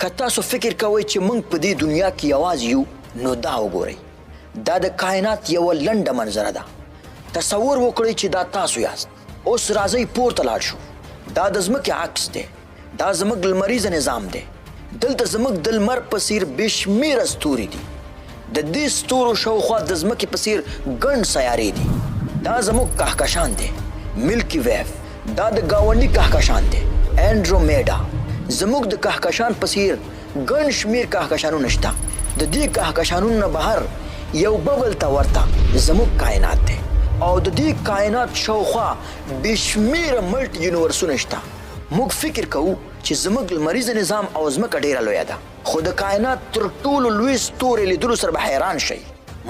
که تاسو فکر کوئ چې موږ په دې دنیا کې یوازې یو نو دا وګورئ. دا د کائنات یو لنډه منظره ده. تصور وکړئ چې دا تاسو یاست. اوس راځئ پورته لاړ شو. دا د ځمکې عکس دی. دا زموږ لمریز نظام دی. دلته زموږ د لمر په څیر بشمیره ستوري دي. د دې ستورو شاوخوا د ځمکې په څیر ګڼ سیارې دي. دا زموږ کهکشان دی. ملکی ویف دا د گاونډي کهکشان دی. انډرومیډا زموږ د کهکشان په څیر ګڼ شمیر کهکشانونه شته د دې کهکشانونو بهر یو ببل ته ورته زموږ کائنات دی. او د دې کائنات شاوخوا بشمیره ملټ یونیورسونه شته. موږ فکر کوو چې زموږ لمریز نظام او ځمکه ډیره لویه ده. خو د کائنات تر ټولو لوی ستوري لیدلو سره به حیران شئ.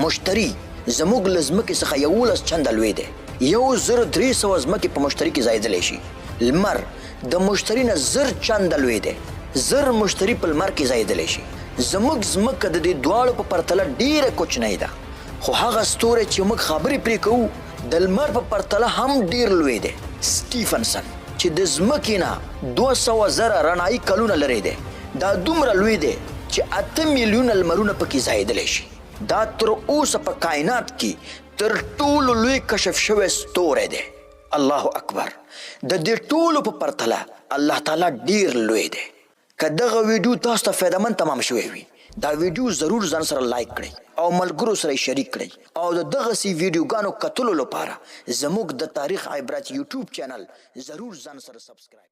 مشتری زموږ له ځمکې څخه یولس چنده لوی دی. یو زر درې سوه ځمکې په مشتري کې ځایېدلی شي. لمر د مشتري نه زر چنده لوی دی. زر مشتري په لمر کې ځایېدلی شي. زموږ ځمکه د دې دواړو په پرتله ډیره کوچنۍ ده. خو هغه ستوری چې موږ خبرې پرې کوو د لمر په پرتله هم ډیر لوی دی. سټیفنسن چې د ځمکې نه 200 زره رڼایي کلونه لري دی. دا دومره لوی دی چې اته میلیونه لمرونه پکې ځایېدلی شي. دا تر اوسه په کائنات کې تر ټولو لوی کشف شوی ستوری دی الله اکبر د دې ټولو په پرتله الله تعالی ډیر لوی دی که دغه ویډیو تاسو ته فایدمن تمام شوی وي دا ویډیو ضرور ځان سره لایک کړئ او ملګرو سره شریک کړئ او د دغه سی ویډیوګانو کتلو لپاره زموږ د تاریخ عبرت یوټیوب چینل ضرور ځان سره سبسکرایب